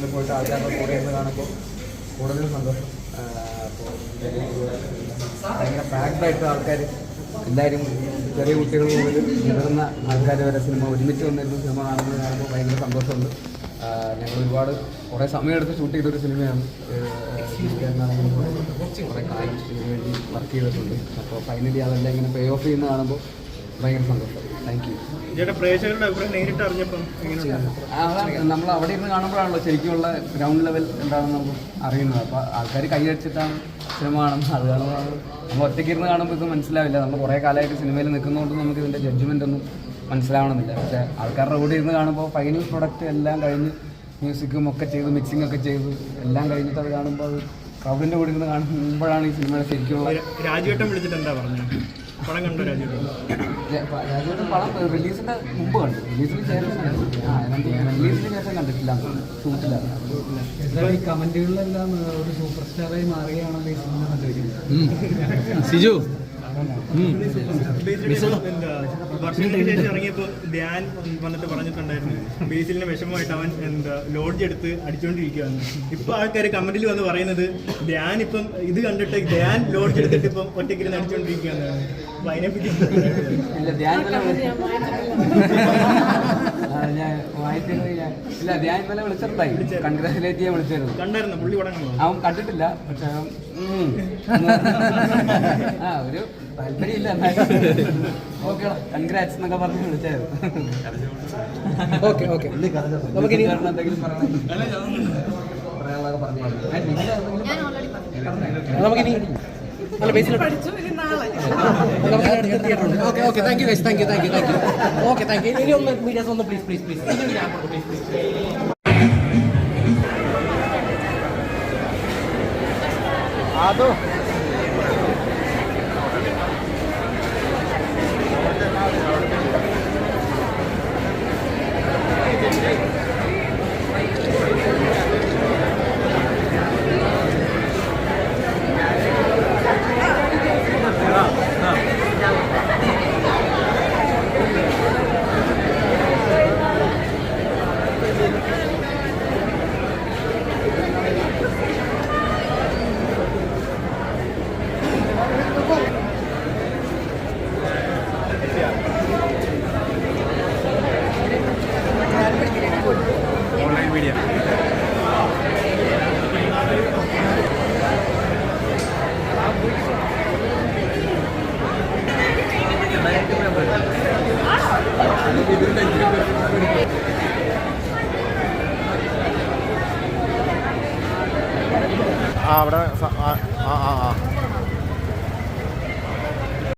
തിയേറ്ററിൽ പോയിട്ട് ആൾക്കാരുടെ കൂടെ ഇരുന്ന് കാണുമ്പോൾ കൂടുതൽ സന്തോഷം. അപ്പോൾ ഭയങ്കര പാക്ഡായിട്ട് ആൾക്കാർ എന്തായാലും ചെറിയ കുട്ടികൾ മുതൽ മുതിർന്ന ആൾക്കാർ വരെ സിനിമ ഒരുമിച്ച് വന്നിരുന്ന സിനിമ കാണുന്നത് കാണുമ്പോൾ ഭയങ്കര സന്തോഷമുണ്ട്. ഞങ്ങൾ ഒരുപാട് കുറേ സമയമെടുത്ത് ഷൂട്ട് ചെയ്തൊരു സിനിമയാണ് കുറേ കാലം ഇതിനു വേണ്ടി വർക്ക് ചെയ്തിട്ടുണ്ട്. അപ്പോൾ ഫൈനലി അതെല്ലാം ഇങ്ങനെ പേ ഓഫ് ചെയ്യുന്ന കാണുമ്പോൾ ഭയങ്കര സന്തോഷം. താങ്ക് യു ചേട്ടാ പ്രേക്ഷകരുടെ അഭിപ്രായം നേരിട്ട് അറിഞ്ഞപ്പം എങ്ങനെയുണ്ട്? നമ്മൾ അവിടെ ഇരുന്ന് കാണുമ്പോഴാണല്ലോ ശരിക്കുമുള്ള ഗ്രൗണ്ട് ലെവൽ എന്താണെന്ന് നമുക്ക് അറിയുന്നത്. അപ്പോൾ ആൾക്കാർ കൈയടിച്ചിട്ടാണ് സിനിമ കാണുന്നത്. അത് കാണുമ്പോൾ നമ്മൾ ഒറ്റയ്ക്ക് ഇരുന്ന് കാണുമ്പോൾ ഇത് മനസ്സിലാവില്ല. നമ്മൾ കുറേ കാലമായിട്ട് സിനിമയിൽ നിൽക്കുന്നതുകൊണ്ട് നമുക്ക് ഇതിന്റെ ജഡ്ജ്മെന്റ് ഒന്നും മനസ്സിലാവണമെന്നില്ല. പക്ഷേ ആൾക്കാരുടെ കൂടെ ഇരുന്ന് കാണുമ്പോൾ ഫൈനൽ പ്രൊഡക്റ്റ് എല്ലാം കഴിഞ്ഞ് മ്യൂസിക്കും ഒക്കെ ചെയ്ത് മിക്സിംഗ് ഒക്കെ ചെയ്ത് എല്ലാം കഴിഞ്ഞിട്ട് അത് കാണുമ്പോൾ അത് ക്രൗഡിന്റെ കൂടെ ഇരുന്ന് കാണുമ്പോഴാണ് ഈ സിനിമയുടെ ശരിക്കുള്ള രാജുവേട്ടൻ വിളിച്ചിട്ട് എന്താ പറഞ്ഞത്? പടം കണ്ടോ പടം റിലീസിന്റെ മുമ്പ് കണ്ടു. റിലീസിന് ശേഷം റിലീസിന് ശേഷം കണ്ടിട്ടില്ല. ഷൂട്ടിലാണ് ഈ കമന്റുകളിലെല്ലാം ഒരു സൂപ്പർ സ്റ്റാറായി മാറുകയാണല്ലോ ഈ സിനിമ കണ്ടുവരുന്നത്. സിജു. വർഷങ്ങൾക്ക് ശേഷം ഇറങ്ങിയപ്പോൾ ധ്യാൻ വന്നിട്ട് പറഞ്ഞിട്ടുണ്ടായിരുന്നു. ബേസിലിന് വിഷമമായിട്ട് അവൻ എന്താ ലോഡ്ജ് എടുത്ത് അടിച്ചോണ്ടിരിക്കുകയാണ് ഇപ്പൊ ആൾക്കാർ കമന്റിൽ വന്ന് പറയുന്നത് ധ്യാൻ ഇപ്പം ഇത് കണ്ടിട്ട് ധ്യാൻ ലോഡ്ജ് എടുത്തിട്ട് ഇപ്പം ഒറ്റയ്ക്കിരുന്ന് അടിച്ചോണ്ടിരിക്കുകയാണ് അപ്പൊ അതിനെപ്പറ്റി ഇല്ല ധ്യാൻ ഇന്നലെ വിളി- ആ, ഞാൻ വായിച്ചത് ഞാൻ ഇല്ല ഞാൻ ഇന്നലെ വിളിച്ചിട്ടുണ്ടായി. കൺഗ്രാജുലേറ്റ് ചെയ്യാൻ വിളിച്ചായിരുന്നു. കണ്ടായിരുന്നു? പുള്ളി അവൻ കണ്ടിട്ടില്ല പക്ഷെ. ആ ഒരു താല്പര്യമില്ല ഓക്കെ കൺഗ്രാറ്റ്സ് എന്നൊക്കെ പറഞ്ഞ് വിളിച്ചായിരുന്നു. Okay okay. നമുക്കിനി കാരണം എന്തെങ്കിലും പറയണം. പറയാനുള്ളതൊക്കെ പറഞ്ഞു ഞാൻ ഓൾറെഡി പറഞ്ഞു നമുക്കിനി നല്ല ബേസിൽ പഠിച്ചു ഇനി നാളെ okay okay thank you guys thank you thank you thank you okay thank you ഇനി ഒന്ന് മീഡിയാസ് ഒന്ന് please please please please please അവിടെ ആ ആ ആ.